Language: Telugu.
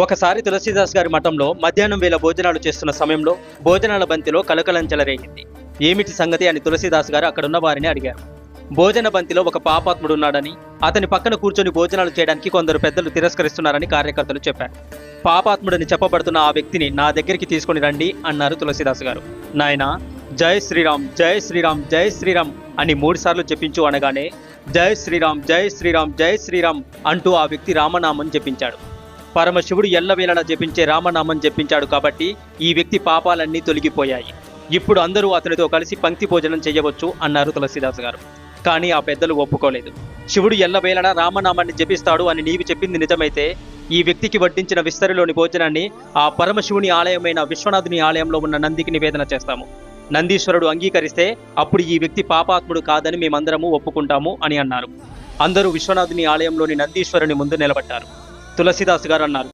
ఒకసారి తులసీదాస్ గారి మఠంలో మధ్యాహ్నం వేళ భోజనాలు చేస్తున్న సమయంలో భోజనాల బంతిలో కలకలం చెలరేగింది. ఏమిటి సంగతి అని తులసీదాస్ గారు అక్కడున్న వారిని అడిగారు. భోజన బంతిలో ఒక పాపాత్ముడు ఉన్నాడని అతని పక్కన కూర్చొని భోజనాలు చేయడానికి కొందరు పెద్దలు తిరస్కరిస్తున్నారని కార్యకర్తలు చెప్పారు. పాపాత్ముడని చెప్పబడుతున్న ఆ వ్యక్తిని నా దగ్గరికి తీసుకొని రండి అన్నారు తులసీదాస్ గారు. నాయనా జై శ్రీరామ్ జై శ్రీరామ్ జై శ్రీరామ్ అని మూడుసార్లు చెప్పించు అనగానే జై శ్రీరామ్ జై శ్రీరామ్ జై శ్రీరామ్ అంటూ ఆ వ్యక్తి రామనామం జపించాడు. పరమశివుడు ఎల్లవేళలా జపించే రామనామం జపించాడు కాబట్టి ఈ వ్యక్తి పాపాలన్నీ తొలగిపోయాయి. ఇప్పుడు అందరూ అతనితో కలిసి పంక్తి భోజనం చేయవచ్చు అన్నారు తులసిదాస్ గారు. కానీ ఆ పెద్దలు ఒప్పుకోలేదు. శివుడు ఎల్లవేళలా రామనామాన్ని జపిస్తాడు అని నీవు చెప్పింది నిజమైతే ఈ వ్యక్తికి వడ్డించిన విస్తరిలోని భోజనాన్ని ఆ పరమశివుని ఆలయమైన విశ్వనాథుని ఆలయంలో ఉన్న నందికి నివేదన చేస్తాము. నందీశ్వరుడు అంగీకరిస్తే అప్పుడు ఈ వ్యక్తి పాపాత్ముడు కాదని మేమందరము ఒప్పుకుంటాము అని అన్నారు. అందరూ విశ్వనాథుని ఆలయంలోని నందీశ్వరుని ముందు నిలబడ్డారు. తులసిదాస్ గారు అన్నారు.